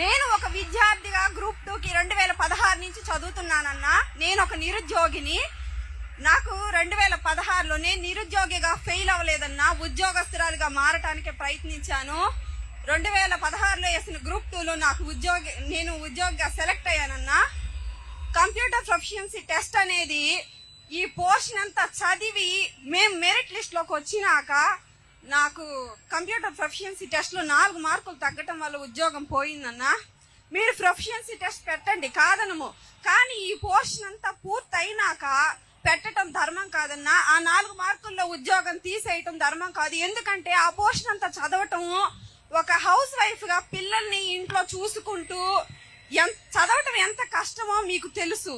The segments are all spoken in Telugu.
నేను ఒక విద్యార్థిగా గ్రూప్ టూకి రెండు వేల పదహారు నుంచి చదువుతున్నానన్నా నేను ఒక నిరుద్యోగిని. నాకు రెండు వేల పదహారులో నేను నిరుద్యోగిగా ఫెయిల్ అవ్వలేదన్నా ఉద్యోగస్తురాలుగా మారటానికి ప్రయత్నించాను. రెండు వేల పదహారులో వేసిన గ్రూప్ టూలో నాకు ఉద్యోగి నేను ఉద్యోగిగా సెలెక్ట్ అయ్యానన్నా. కంప్యూటర్ ప్రొఫిషియన్సీ టెస్ట్ అనేది ఈ పోర్షన్ అంతా చదివి మేము మెరిట్ లిస్ట్లోకి వచ్చినాక నాకు కంప్యూటర్ ప్రొఫిషియన్సీ టెస్ట్లో నాలుగు మార్కులు తగ్గటం వల్ల ఉద్యోగం పోయిందన్నా. మీరు ప్రొఫిషియన్సీ టెస్ట్ పెట్టండి కాదనము. కానీ ఈ పోర్షన్ అంతా పూర్తయినాక పెట్టడం ధర్మం కాదన్నా. ఆ నాలుగు మార్కుల్లో ఉద్యోగం తీసేయటం ధర్మం కాదు. ఎందుకంటే ఆ పోర్షన్ అంతా చదవటము ఒక హౌస్ వైఫ్గా పిల్లల్ని ఇంట్లో చూసుకుంటూ ఎంత చదవటం ఎంత కష్టమో మీకు తెలుసు.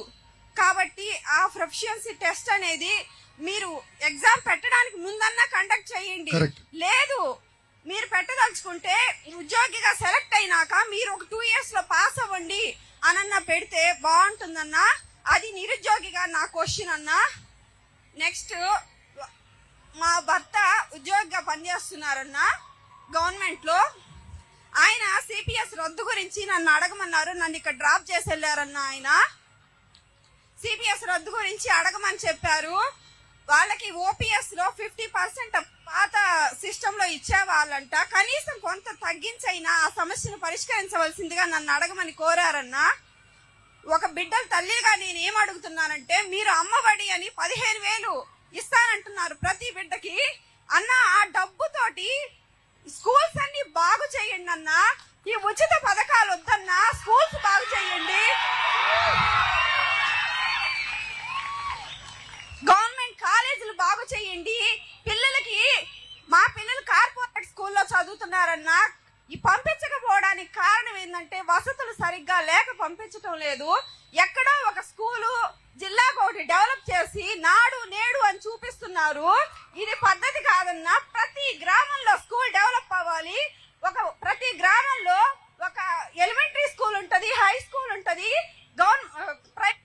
కాబట్టి ఆ ప్రొఫిషియన్సీ టెస్ట్ అనేది మీరు ఎగ్జామ్ పెట్టడానికి ముందన్నా కండక్ట్ చేయండి. లేదు మీరు పెట్టదలుచుకుంటే ఉద్యోగిగా సెలెక్ట్ అయినాక మీరు ఒక టూ ఇయర్స్లో పాస్ అవ్వండి అనన్నా పెడితే బాగుంటుందన్నా? అది నిరుద్యోగిగా నా క్వశ్చన్ అన్నా? నెక్స్ట్ మా భర్త ఉద్యోగిగా పనిచేస్తున్నారన్నా గవర్నమెంట్లో ఆయన సిపిఎస్ రద్దు గురించి నన్ను అడగమన్నారు నన్ను ఇక్కడ డ్రాప్ చేసి వెళ్ళారన్న ఆయన? రద్దు గురించి అడగమని చెప్పారు. వాళ్ళకి ఓపీఎస్లో ఫిఫ్టీ పర్సెంట్ పాత సిస్టమ్లో ఇచ్చేవాళ్ళంట. కనీసం కొంత తగ్గించైనా ఆ సమస్యను పరిష్కరించవలసిందిగా నన్ను అడగమని కోరారన్నా. ఒక బిడ్డల తల్లిగా నేను ఏం అడుగుతున్నానంటే మీరు అమ్మఒడి అని పదిహేను వేలు ఇస్తానంటున్నారు ప్రతి బిడ్డకి. అన్న ఆ డబ్బుతోటి స్కూల్స్ అన్ని బాగు చేయండి అన్న ఈ ఉచిత పథకాలు వద్దన్నా. స్కూల్స్ బాగు చేయండి గవర్నమెంట్ కాలేజీలు బాగు చేయండి పిల్లలకి మా పిల్లలు కార్పొరేట్ స్కూల్లో చదువుతున్నారన్నా ఈ పంపించకపోవడానికి కారణం ఏంటంటే వసతులు సరిగ్గా లేక పంపించటం లేదు. ఎక్కడో ఒక స్కూలు జిల్లాకు ఒకటి డెవలప్ చేసి నాడు నేడు అని చూపిస్తున్నారు. ఇది పద్ధతి కాదన్నా ప్రతి గ్రామంలో స్కూల్ డెవలప్ అవ్వాలి. ఒక ప్రతి గ్రామంలో ఒక ఎలిమెంటరీ స్కూల్ ఉంటుంది హై స్కూల్ ఉంటుంది గవర్నమెంట్ ప్రైవేట్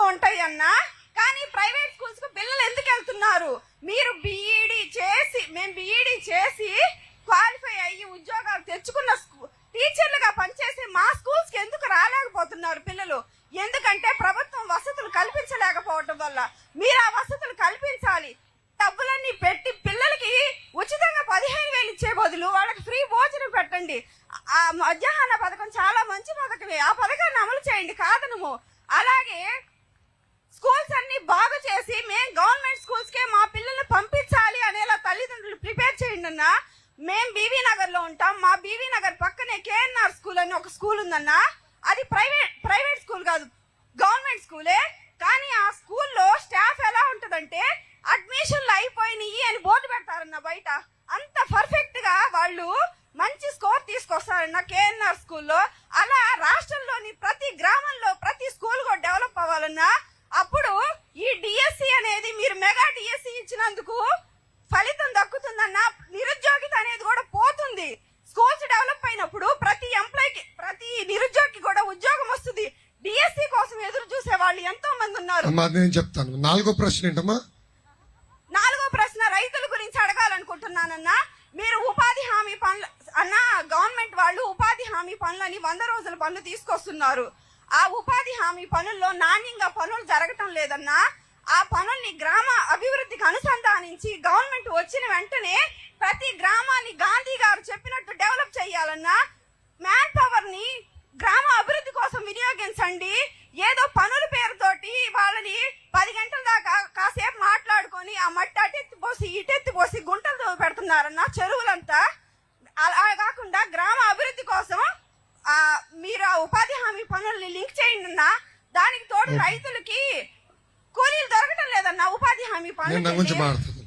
ఉంటాయి అన్నా. కానీ ప్రైవేట్ స్కూల్స్కు పిల్లలు ఎందుకు వెళ్తున్నారు? మీరు బీఈడి చేసి మేము బీఈడి చేసి ఉద్యోగాలు తెచ్చుకున్న టీచర్లుగా పనిచేసే మా స్కూల్స్కి ఎందుకు రాలేకపోతున్నారు పిల్లలు? ఎందుకంటే ప్రభుత్వం వసతులు కల్పించలేకపోవటం వల్ల. మీరు ఆ వసతులు కల్పించాలి. డబ్బులన్నీ పెట్టి పిల్లలకి ఉచితంగా పదిహేను వేలు ఇచ్చే బదులు వాళ్ళకి ఫ్రీ భోజనం పెట్టండి. ఆ మధ్యాహ్న పథకం చాలా మంచి పథకమే. ఆ పథకాన్ని అమలు చేయండి కాదనము. అలాగే స్కూల్స్ అన్ని బాగు చేసి మేము గవర్నమెంట్ స్కూల్స్కే మా పిల్లల్ని పంపించాలి అనేలా తల్లిదండ్రులు ప్రిపేర్ చేయండి అన్నా. మేము బీవీ నగర్లో ఉంటాం. మా బీవీ నగర్ పక్కనే కేఎన్ఆర్ స్కూల్ అని ఒక స్కూల్ ఉందన్న. అది ప్రైవేట్ ప్రైవేట్ స్కూల్ కాదు గవర్నమెంట్ స్కూలే. కానీ ఆ స్కూల్లో స్టాఫ్ ఎలా ఉంటదంటే అడ్మిషన్లు అయిపోయినాయి అని బోర్డు పెడతారన్న బయట. అంత పర్ఫెక్ట్గా వాళ్ళు మంచి స్కోర్ తీసుకొస్తారన్న కేఎన్ఆర్ స్కూల్లో. అలా రాష్ట్రంలోని ప్రతి గ్రామంలో ప్రతి స్కూల్ కూడా డెవలప్ అవ్వాలన్నా అప్పుడు ఈ డిఎస్సి అనేది మీరు మెగా డిఎస్సి ఇచ్చినందుకు ఫలితం దక్కుతుందన్న నిరుద్యోగిత అనేది కూడా పోతుంది. స్కూల్స్ డెవలప్ అయినప్పుడు ప్రతి ఎంప్లాయ్కి ప్రతి నిరుద్యోగికి కూడా ఉద్యోగం వస్తుంది. డిఎస్సి కోసం ఎదురు చూసే వాళ్ళు ఎంతో మంది ఉన్నారు. అమ్మా నేను చెప్తాను. నాలుగో ప్రశ్న ఏంటమ్మా? నాలుగో ప్రశ్న రైతుల గురించి అడగాలనుకుంటున్నానన్నా. మీరు ఉపాధి హామీ పనులు అన్న గవర్నమెంట్ వాళ్ళు ఉపాధి హామీ పనులని వంద రోజుల పనులు తీసుకొస్తున్నారు. ఆ ఉపాధి హామీ పనుల్లో నాణ్యంగా పనులు జరగటం లేదన్నా ఆ పనుల్ని గ్రామ అభివృద్ధికి అనుసంధానించి గవర్నమెంట్ వచ్చిన వెంటనే ప్రతి గ్రామాన్ని గాంధీ గారు చెప్పినట్టు డెవలప్ చేయాలన్నా మ్యాన్ పవర్ని గ్రామ అభివృద్ధి కోసం వినియోగించండి. ఏదో పనుల పేరుతోటి వాళ్ళని పది గంటల దాకా కాసేపు మాట్లాడుకొని ఆ మట్టి అటెత్తి పోసి ఇటెత్తి పోసి గుంటలు పెడుతున్నారన్న చెరువులంతా. అలా కాకుండా గ్రామ అభివృద్ధి కోసం ఆ మీరు ఆ ఉపాధి హామీ పనుల్ని లింక్ చేయండి దానికి తోడు రైతులకి కూలీలు దొరకటం లేదన్న ఉపాధి హామీ నేను గురించి పనులు మాట్లాడుతాను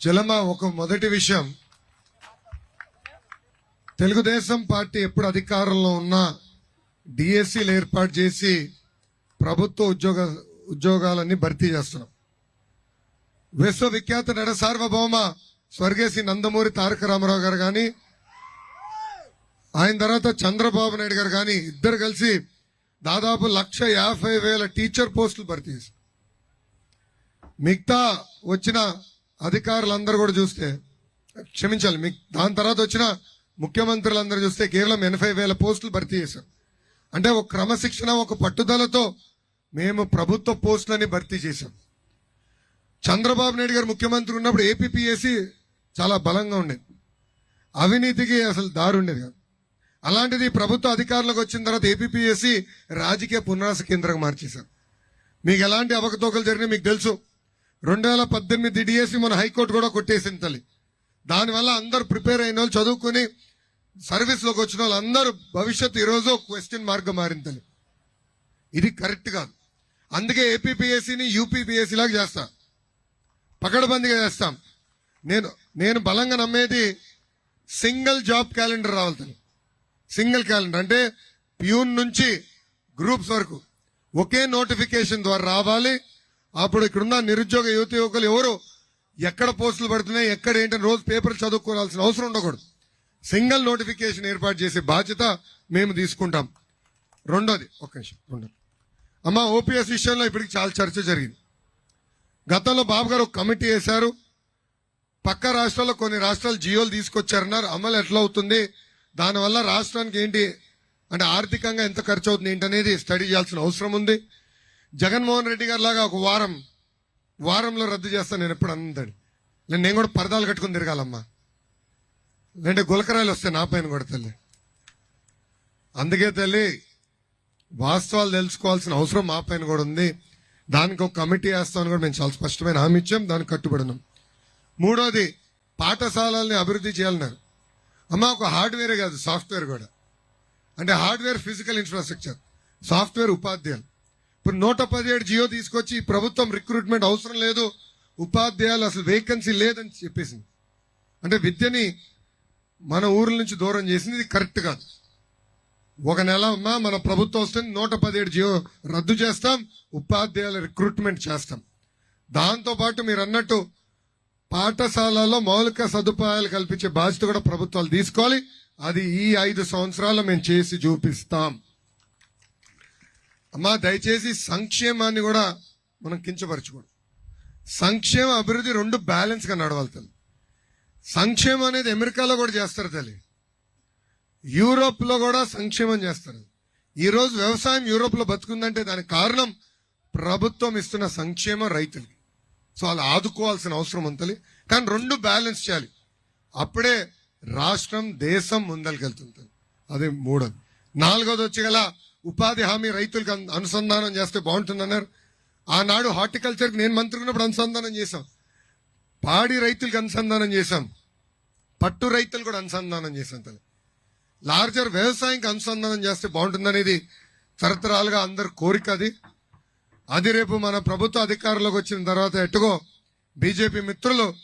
జలమ ఒక మొదటి విషయం. తెలుగుదేశం పార్టీ ఎప్పుడు అధికారంలో ఉన్నా డిఎస్సీలు ఏర్పాటు చేసి ప్రభుత్వ ఉద్యోగ ఉద్యోగాలన్నీ భర్తీ చేస్తున్నాం. విశ్వవిఖ్యాత నట సార్వభౌమ స్వర్గేసి నందమూరి తారక రామారావు గారు కానీ ఆయన తర్వాత చంద్రబాబు నాయుడు గారు కానీ ఇద్దరు కలిసి దాదాపు లక్ష యాభై వేల టీచర్ పోస్టులు భర్తీ చేశారు. మిగతా వచ్చిన అధికారులందరూ కూడా చూస్తే క్షమించాలి మీ దాని తర్వాత వచ్చిన ముఖ్యమంత్రులందరూ చూస్తే కేవలం ఎనభై వేల పోస్టులు భర్తీ చేశాం అంటే ఒక క్రమశిక్షణ ఒక పట్టుదలతో మేము ప్రభుత్వ పోస్టులని భర్తీ చేశాం. చంద్రబాబు నాయుడు గారు ముఖ్యమంత్రి ఉన్నప్పుడు ఏపీపీఎస్సి చాలా బలంగా ఉండేది. అవినీతికి అసలు దారి ఉండేది కాదు. అలాంటిది ప్రభుత్వ అధికారులకు వచ్చిన తర్వాత ఏపీపీఎస్సి రాజకీయ పునరాస కేంద్రంగా మార్చేశారు. మీకు ఎలాంటి అవకతవకలు జరిగినాయి మీకు తెలుసు. రెండు వేల పద్దెనిమిది డిఎస్సి మన హైకోర్టు కూడా కొట్టేసింది తల్లి. దానివల్ల అందరూ ప్రిపేర్ అయిన వాళ్ళు చదువుకొని సర్వీస్లోకి వచ్చిన వాళ్ళు అందరూ భవిష్యత్తు ఈరోజు క్వశ్చన్ మార్గం మారింది తల్లి. ఇది కరెక్ట్ కాదు. అందుకే ఏపీపీఎస్సిని యూపీపీఎస్సీ లాగా చేస్తా. పకడబందిగా చేస్తాం. నేను నేను బలంగా నమ్మేది సింగిల్ జాబ్ క్యాలెండర్ రావాలి తల్లి. సింగిల్ క్యాలెండర్ అంటే ప్యూన్ నుంచి గ్రూప్స్ వరకు ఒకే నోటిఫికేషన్ ద్వారా రావాలి. అప్పుడు ఇక్కడున్న నిరుద్యోగ యువత యువకులు ఎవరు? ఎక్కడ పోస్టులు పడుతున్నాయి ఎక్కడ ఏంటని రోజు పేపర్ చదువుకోవాల్సిన అవసరం ఉండకూడదు. సింగిల్ నోటిఫికేషన్ ఏర్పాటు చేసే బాధ్యత మేము తీసుకుంటాం. రెండోది ఒక్క నిమిషం రెండోది. అమ్మ ఓపీఎస్ విషయంలో ఇప్పటికి చాలా చర్చ జరిగింది. గతంలో బాబు గారు కమిటీ వేశారు. పక్క రాష్ట్రాల్లో కొన్ని రాష్ట్రాలు జియోలు తీసుకొచ్చారన్నారు. అమలు ఎట్లా అవుతుంది? దానివల్ల రాష్ట్రానికి ఏంటి? అంటే ఆర్థికంగా ఎంత ఖర్చు అవుతుంది ఏంటనేది స్టడీ చేయాల్సిన అవసరం ఉంది. జగన్మోహన్ రెడ్డి గారి లాగా ఒక వారం వారంలో రద్దు చేస్తాను నేను ఎప్పుడు అందండి నేను నేను కూడా పరదాలు కట్టుకుని తిరగాలమ్మా. లేదంటే గులకరాయలు వస్తే నా పైన కూడా తల్లి. అందుకే తల్లి వాస్తవాలు తెలుసుకోవాల్సిన అవసరం మా పైన కూడా ఉంది. దానికి ఒక కమిటీ వేస్తామని కూడా మేము చాలా స్పష్టమైన హామీ ఇచ్చాం. దానికి కట్టుబడినాం. మూడోది పాఠశాలల్ని అభివృద్ధి చేయాలన్నారు. అమ్మ ఒక హార్డ్వేరే కాదు సాఫ్ట్వేర్ కూడా. అంటే హార్డ్వేర్ ఫిజికల్ ఇన్ఫ్రాస్ట్రక్చర్ సాఫ్ట్వేర్ ఉపాధ్యాయులు. ఇప్పుడు నూట పదిహేడు జియో తీసుకొచ్చి ఈ ప్రభుత్వం రిక్రూట్మెంట్ అవసరం లేదు ఉపాధ్యాయులు అసలు వేకెన్సీ లేదని చెప్పేసింది. అంటే విద్యని మన ఊర్ల నుంచి దూరం చేసింది ఇది కరెక్ట్ కాదు. ఒక నెల అమ్మా మన ప్రభుత్వం వస్తుంది నూట పదిహేడు జియో రద్దు చేస్తాం ఉపాధ్యాయుల రిక్రూట్మెంట్ చేస్తాం. దాంతో పాటు మీరు అన్నట్టు పాఠశాలలో మౌలిక సదుపాయాలు కల్పించే బాధ్యత కూడా ప్రభుత్వాలు తీసుకోవాలి. అది ఈ ఐదు సంవత్సరాలు మేము చేసి చూపిస్తాం. అమ్మా దయచేసి సంక్షేమాన్ని కూడా మనం కించపరచకూడదు సంక్షేమ అభివృద్ధి రెండు బ్యాలెన్స్గా నడవాలి తల్లి. సంక్షేమం అనేది అమెరికాలో కూడా చేస్తారు తల్లి. యూరోప్లో కూడా సంక్షేమం చేస్తారు. ఈరోజు వ్యవసాయం యూరోప్లో బతుకుందంటే దానికి కారణం ప్రభుత్వం ఇస్తున్న సంక్షేమం రైతులకి. సో అలా ఆదుకోవాల్సిన అవసరం ఉంటుంది కానీ రెండు బ్యాలెన్స్ చేయాలి. అప్పుడే రాష్ట్రం దేశం ముందరికెళ్తుంది అది మూడోది. నాలుగోది వచ్చి గల ఉపాధి హామీ రైతులకు అనుసంధానం చేస్తే బాగుంటుందన్నారు. ఆనాడు హార్టికల్చర్కి నేను మంత్రి ఉన్నప్పుడు అనుసంధానం చేశాం. పాడి రైతులకు అనుసంధానం చేశాం. పట్టు రైతులు కూడా అనుసంధానం చేశాం తల్లి. లార్జర్ వ్యవసాయంకి అనుసంధానం చేస్తే బాగుంటుందనేది తరతరాలుగా అందరి కోరిక అది. అది రేపు మన ప్రభుత్వ అధికారంలోకి వచ్చిన తర్వాత ఎట్టుగో బీజేపీ మిత్రులు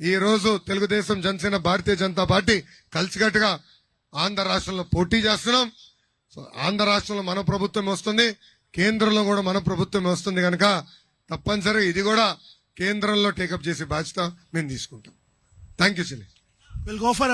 ఈరోజు తెలుగుదేశం జనసేన భారతీయ జనతా పార్టీ కలిసికట్టుగా ఆంధ్ర రాష్ట్రంలో పోటీ చేస్తున్నాం. సో ఆంధ్ర రాష్ట్రంలో మన ప్రభుత్వం వస్తుంది కేంద్రంలో కూడా మన ప్రభుత్వం వస్తుంది కనుక తప్పనిసరి ఇది కూడా కేంద్రంలో టేకప్ చేసే బాధ్యత మేము తీసుకుంటాం. థ్యాంక్ యూ చెల్లి విల్ గో ఫర్